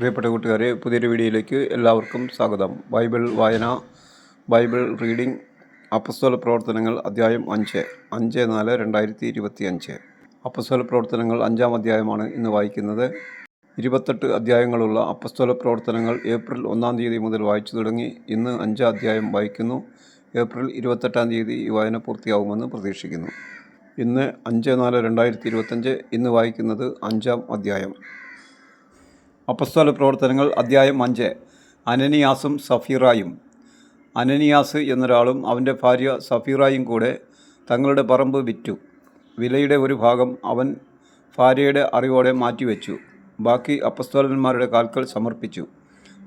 പ്രിയപ്പെട്ട കൂട്ടുകാരെ പുതിയൊരു വീഡിയോയിലേക്ക് എല്ലാവർക്കും സ്വാഗതം. ബൈബിൾ വായന ബൈബിൾ റീഡിംഗ് അപ്പസ്തോല പ്രവർത്തനങ്ങൾ അധ്യായം അഞ്ച്. അഞ്ച് നാല് രണ്ടായിരത്തി ഇരുപത്തി അഞ്ച് അപ്പസ്തോല പ്രവർത്തനങ്ങൾ അഞ്ചാം അധ്യായമാണ് ഇന്ന് വായിക്കുന്നത്. ഇരുപത്തെട്ട് അധ്യായങ്ങളുള്ള അപ്പസ്തോല പ്രവർത്തനങ്ങൾ ഏപ്രിൽ ഒന്നാം തീയതി മുതൽ വായിച്ചു തുടങ്ങി. ഇന്ന് അഞ്ചാം അധ്യായം വായിക്കുന്നു. ഏപ്രിൽ ഇരുപത്തെട്ടാം തീയതി ഈ വായന പൂർത്തിയാവുമെന്ന് പ്രതീക്ഷിക്കുന്നു. ഇന്ന് അഞ്ച് നാല് രണ്ടായിരത്തി ഇരുപത്തഞ്ച് ഇന്ന് വായിക്കുന്നത് അഞ്ചാം അധ്യായം. അപ്പസ്തോല പ്രവർത്തനങ്ങൾ അധ്യായം അഞ്ച്. അനനിയാസും സഫീറായും. അനനിയാസ് എന്നൊരാളും അവന്റെ ഭാര്യ സഫീറായും കൂടെ തങ്ങളുടെ പറമ്പ് വിറ്റു. വിലയുടെ ഒരു ഭാഗം അവൻ ഭാര്യയുടെ അറിവോടെ മാറ്റിവെച്ചു. ബാക്കി അപ്പസ്തോലന്മാരുടെ കാൽക്കൽ സമർപ്പിച്ചു.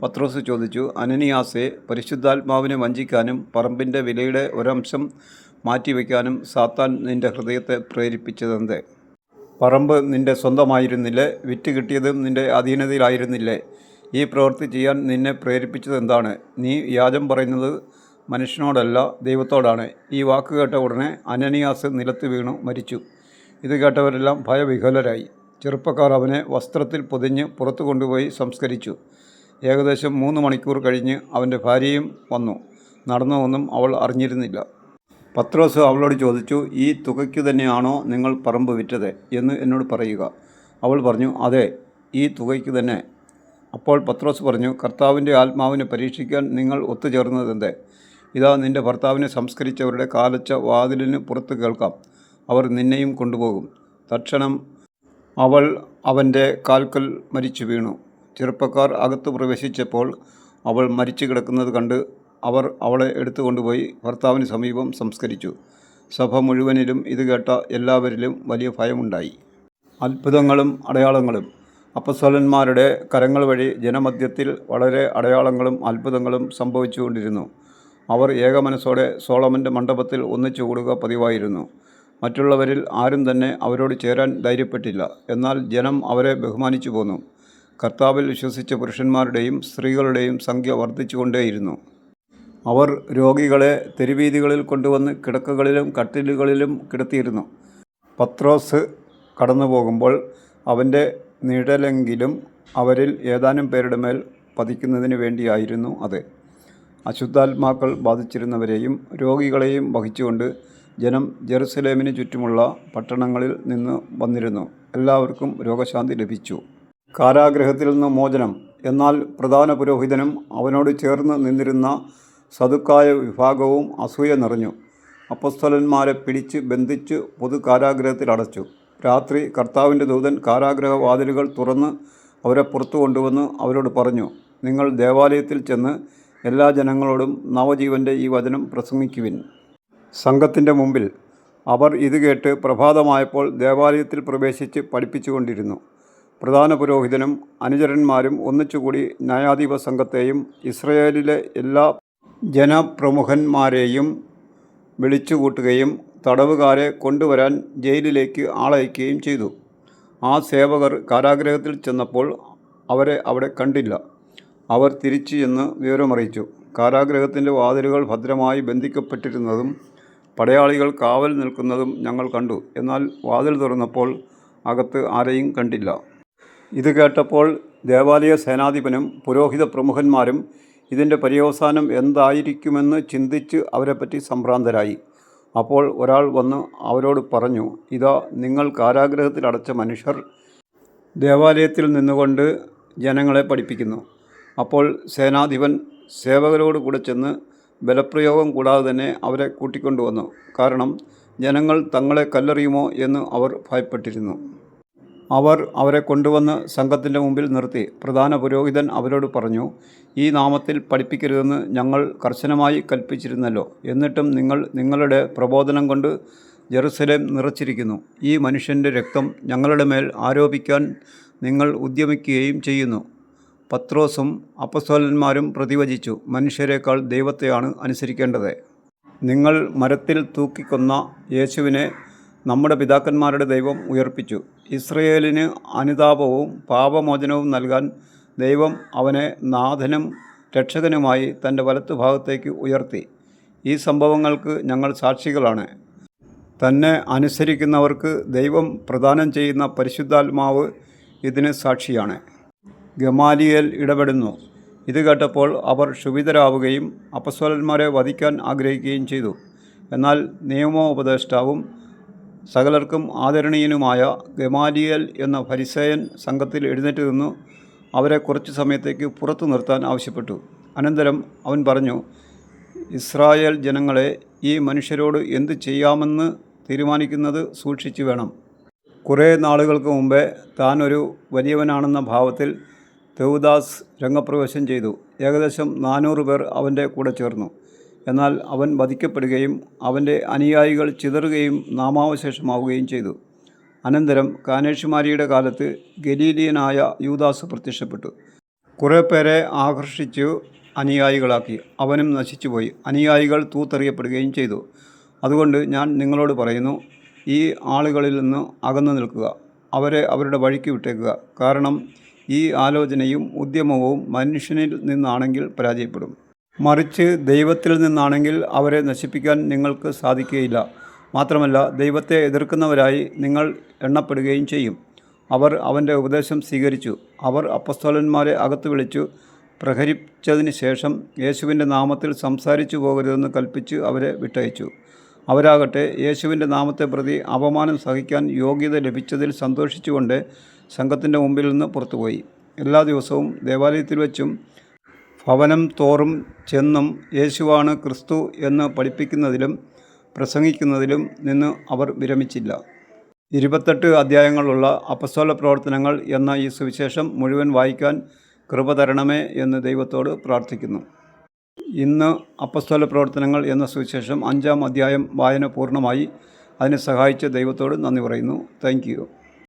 പത്രോസ് ചോദിച്ചു അനനിയാസെ പരിശുദ്ധാത്മാവിനെ വഞ്ചിക്കാനും പറമ്പിന്റെ വിലയുടെ ഒരംശം മാറ്റിവെക്കാനും സാത്താൻ നിന്റെ ഹൃദയത്തെ പ്രേരിപ്പിച്ചതെന്തേ? പറമ്പ് നിന്റെ സ്വന്തമായിരുന്നില്ലേ? വിറ്റ് കിട്ടിയതും നിന്റെ അധീനതയിലായിരുന്നില്ലേ? ഈ പ്രവൃത്തി ചെയ്യാൻ നിന്നെ പ്രേരിപ്പിച്ചത് എന്താണ്? നീ വ്യാജം പറയുന്നത് മനുഷ്യനോടല്ല ദൈവത്തോടാണ്. ഈ വാക്ക് കേട്ട ഉടനെ അനനിയാസ് നിലത്ത് വീണു മരിച്ചു. ഇത് കേട്ടവരെല്ലാം ഭയവിഹലരായി ചെറുപ്പക്കാർ അവനെ വസ്ത്രത്തിൽ പൊതിഞ്ഞ് പുറത്തു കൊണ്ടുപോയി സംസ്കരിച്ചു. ഏകദേശം മൂന്ന് മണിക്കൂർ കഴിഞ്ഞ് അവന്റെ ഭാര്യയും വന്നു. നടന്നതൊന്നും അവൾ അറിഞ്ഞിരുന്നില്ല. പത്രോസ് അവളോട് ചോദിച്ചു ഈ തുകയ്ക്ക് തന്നെയാണോ നിങ്ങൾ പറമ്പ് വിറ്റത്? എന്ന് എന്നോട് പറയുക. അവൾ പറഞ്ഞു അതെ ഈ തുകയ്ക്ക് തന്നെ. അപ്പോൾ പത്രോസ് പറഞ്ഞു കർത്താവിന്റെ ആത്മാവിനെ പരീക്ഷിക്കാൻ നിങ്ങൾ ഒത്തുചേർന്നതെന്ത്? ഇതാ നിന്റെ ഭർത്താവിനെ സംസ്കരിച്ചവരുടെ കാലച്ച വാതിലിന് പുറത്ത് കേൾക്കാം. അവർ നിന്നെയും കൊണ്ടുപോകും. തക്ഷണം അവൾ അവന്റെ കാൽക്കൽ മരിച്ചു വീണു. ചെറുപ്പക്കാർ അകത്ത് പ്രവേശിച്ചപ്പോൾ അവൾ മരിച്ചു കിടക്കുന്നത് കണ്ട് അവർ അവളെ എടുത്തുകൊണ്ടുപോയി ഭർത്താവിന് സമീപം സംസ്കരിച്ചു. സഭ മുഴുവനിലും ഇത് കേട്ട എല്ലാവരിലും വലിയ ഭയമുണ്ടായി. അത്ഭുതങ്ങളും അടയാളങ്ങളും. അപ്പസ്വലന്മാരുടെ കരങ്ങൾ വഴി ജനമധ്യത്തിൽ വളരെ അടയാളങ്ങളും അത്ഭുതങ്ങളും സംഭവിച്ചുകൊണ്ടിരുന്നു. അവർ ഏകമനസ്സോടെ സോളമന്റെ മണ്ഡപത്തിൽ ഒന്നിച്ചു കൂടുക പതിവായിരുന്നു. മറ്റുള്ളവരിൽ ആരും തന്നെ അവരോട് ചേരാൻ ധൈര്യപ്പെട്ടില്ല. എന്നാൽ ജനം അവരെ ബഹുമാനിച്ചു പോന്നു. കർത്താവിൽ വിശ്വസിച്ച പുരുഷന്മാരുടെയും സ്ത്രീകളുടെയും സംഖ്യ വർദ്ധിച്ചുകൊണ്ടേയിരുന്നു. അവർ രോഗികളെ തെരുവീതികളിൽ കൊണ്ടുവന്ന് കിടക്കകളിലും കട്ടിലുകളിലും കിടത്തിയിരുന്നു. പത്രോസ് കടന്നു പോകുമ്പോൾ അവന്റെ നിഴലെങ്കിലും അവരിൽ ഏതാനും പേരുടെ മേൽ പതിക്കുന്നതിന് വേണ്ടിയായിരുന്നു അത്. അശുദ്ധാത്മാക്കൾ ബാധിച്ചിരുന്നവരെയും രോഗികളെയും വഹിച്ചുകൊണ്ട് ജനം ജെറുസലേമിന് ചുറ്റുമുള്ള പട്ടണങ്ങളിൽ നിന്ന് വന്നിരുന്നു. എല്ലാവർക്കും രോഗശാന്തി ലഭിച്ചു. കാരാഗ്രഹത്തിൽ നിന്ന് മോചനം. എന്നാൽ പ്രധാന പുരോഹിതനും അവനോട് ചേർന്ന് നിന്നിരുന്ന സതുക്കായ വിഭാഗവും അസൂയ നിറഞ്ഞു. അപ്പസ്തലന്മാരെ പിടിച്ച് ബന്ധിച്ച് പൊതു കാരാഗ്രഹത്തിൽ അടച്ചു. രാത്രി കർത്താവിന്റെ ദൂതൻ കാരാഗ്രഹ വാതിലുകൾ തുറന്ന് അവരെ പുറത്തു കൊണ്ടുവന്ന് അവരോട് പറഞ്ഞു നിങ്ങൾ ദേവാലയത്തിൽ ചെന്ന് എല്ലാ ജനങ്ങളോടും നവജീവന്റെ ഈ വചനം പ്രസംഗിക്കുവിൻ. സംഘത്തിന്റെ മുമ്പിൽ അവർ ഇത് കേട്ട് പ്രഭാതമായപ്പോൾ ദേവാലയത്തിൽ പ്രവേശിച്ച് പഠിപ്പിച്ചുകൊണ്ടിരുന്നു. പ്രധാന പുരോഹിതനും അനുചരന്മാരും ഒന്നിച്ചുകൂടി ന്യായാധിപ സംഘത്തെയും ഇസ്രയേലിലെ എല്ലാ ജനപ്രമുഖന്മാരെയും വിളിച്ചുകൂട്ടുകയും തടവുകാരെ കൊണ്ടുവരാൻ ജയിലിലേക്ക് ആളയക്കുകയും ചെയ്തു. ആ സേവകർ കാരാഗ്രഹത്തിൽ ചെന്നപ്പോൾ അവരെ അവിടെ കണ്ടില്ല. അവർ തിരിച്ചു ചെന്ന് വിവരമറിയിച്ചു. കാരാഗ്രഹത്തിന്റെ വാതിലുകൾ ഭദ്രമായി ബന്ധിക്കപ്പെട്ടിരുന്നതും പടയാളികൾ കാവൽ നിൽക്കുന്നതും ഞങ്ങൾ കണ്ടു. എന്നാൽ വാതിൽ തുറന്നപ്പോൾ അകത്ത് ആരെയും കണ്ടില്ല. ഇത് കേട്ടപ്പോൾ ദേവാലയ സേനാധിപനും പുരോഹിത പ്രമുഖന്മാരും ഇതിന്റെ പര്യവസാനം എന്തായിരിക്കുമെന്ന് ചിന്തിച്ച് അവരെപ്പറ്റി സംഭ്രാന്തരായി. അപ്പോൾ ഒരാൾ വന്ന് അവരോട് പറഞ്ഞു ഇതാ നിങ്ങൾ കാരാഗ്രഹത്തിൽ അടച്ച മനുഷ്യർ ദേവാലയത്തിൽ നിന്നുകൊണ്ട് ജനങ്ങളെ പഠിപ്പിക്കുന്നു. അപ്പോൾ സേനാധിപൻ സേവകരോട് കൂടെ ചെന്ന് ബലപ്രയോഗം കൂടാതെ തന്നെ അവരെ കൂട്ടിക്കൊണ്ടുവന്നു. കാരണം ജനങ്ങൾ തങ്ങളെ കല്ലെറിയുമോ എന്ന് അവർ ഭയപ്പെട്ടിരുന്നു. അവർ അവരെ കൊണ്ടുവന്ന് സംഘത്തിന്റെ മുമ്പിൽ നിർത്തി. പ്രധാന പുരോഹിതൻ അവരോട് പറഞ്ഞു ഈ നാമത്തിൽ പഠിപ്പിക്കരുതെന്ന് ഞങ്ങൾ കർശനമായി കൽപ്പിച്ചിരുന്നല്ലോ. എന്നിട്ടും നിങ്ങൾ നിങ്ങളുടെ പ്രബോധനം കൊണ്ട് ജെറുസലേം നിറച്ചിരിക്കുന്നു. ഈ മനുഷ്യന്റെ രക്തം ഞങ്ങളുടെ മേൽ ആരോപിക്കാൻ നിങ്ങൾ ഉദ്യമിക്കുകയും ചെയ്യുന്നു പത്രോസും അപ്പസ്തോലന്മാരും പ്രതിവചിച്ചു മനുഷ്യരെക്കാൾ ദൈവത്തെയാണ് അനുസരിക്കേണ്ടത്. നിങ്ങൾ മരത്തിൽ തൂക്കിക്കൊന്ന യേശുവിനെ നമ്മുടെ പിതാക്കന്മാരുടെ ദൈവം ഉയർപ്പിച്ചു. ഇസ്രയേലിന് അനുതാപവും പാപമോചനവും നൽകാൻ ദൈവം അവനെ നാഥനും രക്ഷകനുമായി തന്റെ വലത്തുഭാഗത്തേക്ക് ഉയർത്തി. ഈ സംഭവങ്ങൾക്ക് ഞങ്ങൾ സാക്ഷികളാണ്. തന്നെ അനുസരിക്കുന്നവർക്ക് ദൈവം പ്രദാനം ചെയ്യുന്ന പരിശുദ്ധാത്മാവ് ഇതിന് സാക്ഷിയാണ്. ഗമാലിയേൽ ഇടപെടുന്നു. ഇത് കേട്ടപ്പോൾ അവർ ക്ഷുഭിതരാവുകയും അപ്പസ്വലന്മാരെ വധിക്കാൻ ആഗ്രഹിക്കുകയും ചെയ്തു. എന്നാൽ നിയമോപദേഷ്ടാവും സകലർക്കും ആദരണീയനുമായ ഗമാലിയൽ എന്ന ഫരിസേയൻ സംഘത്തിൽ എഴുന്നേറ്റ് നിന്നു അവരെ കുറച്ച് സമയത്തേക്ക് പുറത്തു നിർത്താൻ ആവശ്യപ്പെട്ടു. അനന്തരം അവൻ പറഞ്ഞു ഇസ്രായേൽ ജനങ്ങളെ ഈ മനുഷ്യരോട് എന്ത് ചെയ്യാമെന്ന് തീരുമാനിക്കുന്നത് സൂക്ഷിച്ചു വേണം. കുറേ നാളുകൾക്ക് മുമ്പേ താൻ ഒരു വലിയവനാണെന്ന ഭാവത്തിൽ തെവുദാസ് രംഗപ്രവേശം ചെയ്തു. ഏകദേശം നാനൂറ് പേർ അവന്റെ കൂടെ ചേർന്നു. എന്നാൽ അവൻ വധിക്കപ്പെടുകയും അവന്റെ അനുയായികൾ ചിതറുകയും നാമാവശേഷമാവുകയും ചെയ്തു. അനന്തരം കാനേഷുമാരിയുടെ കാലത്ത് ഗലീലിയനായ യൂദാസ് പ്രത്യക്ഷപ്പെട്ടു. കുറേ പേരെ ആകർഷിച്ചു അനുയായികളാക്കി. അവനും നശിച്ചുപോയി. അനുയായികൾ തൂത്തെറിയപ്പെടുകയും ചെയ്തു. അതുകൊണ്ട് ഞാൻ നിങ്ങളോട് പറയുന്നു ഈ ആളുകളിൽ നിന്ന് അകന്നു നിൽക്കുക. അവരെ അവരുടെ വഴിക്ക് വിട്ടേക്കുക. കാരണം ഈ ആലോചനയും ഉദ്യമവും മനുഷ്യനിൽ നിന്നാണെങ്കിൽ പരാജയപ്പെടും. മറിച്ച് ദൈവത്തിൽ നിന്നാണെങ്കിൽ അവരെ നശിപ്പിക്കാൻ നിങ്ങൾക്ക് സാധിക്കുകയില്ല. മാത്രമല്ല ദൈവത്തെ എതിർക്കുന്നവരായി നിങ്ങൾ എണ്ണപ്പെടുകയും ചെയ്യും. അവർ അവന്റെ ഉപദേശം സ്വീകരിച്ചു. അവർ അപ്പസ്തോലന്മാരെ അകത്ത് വിളിച്ചു. പ്രഹരിച്ചതിന് ശേഷം യേശുവിന്റെ നാമത്തിൽ സംസാരിച്ചു പോകരുതെന്ന് കൽപ്പിച്ച് അവരെ വിട്ടയച്ചു. അവരാകട്ടെ യേശുവിന്റെ നാമത്തെ പ്രതി അപമാനം സഹിക്കാൻ യോഗ്യത ലഭിച്ചതിൽ സന്തോഷിച്ചുകൊണ്ട് സംഘത്തിന്റെ മുമ്പിൽ നിന്ന് പുറത്തുപോയി. എല്ലാ ദിവസവും ദേവാലയത്തിൽ വെച്ചും ഭവനം തോറും ചെന്നും യേശുവാണ് ക്രിസ്തു എന്ന് പഠിപ്പിക്കുന്നതിലും പ്രസംഗിക്കുന്നതിലും നിന്ന് അവർ വിരമിച്ചില്ല. ഇരുപത്തെട്ട് അധ്യായങ്ങളുള്ള അപസ്വല പ്രവർത്തനങ്ങൾ എന്ന ഈ സുവിശേഷം മുഴുവൻ വായിക്കാൻ കൃപ തരണമേ എന്ന് ദൈവത്തോട് പ്രാർത്ഥിക്കുന്നു. ഇന്ന് അപ്പസ്തോല പ്രവർത്തനങ്ങൾ എന്ന സുവിശേഷം അഞ്ചാം അധ്യായം വായന പൂർണമായി. അതിനെ സഹായിച്ച ദൈവത്തോട് നന്ദി പറയുന്നു. താങ്ക്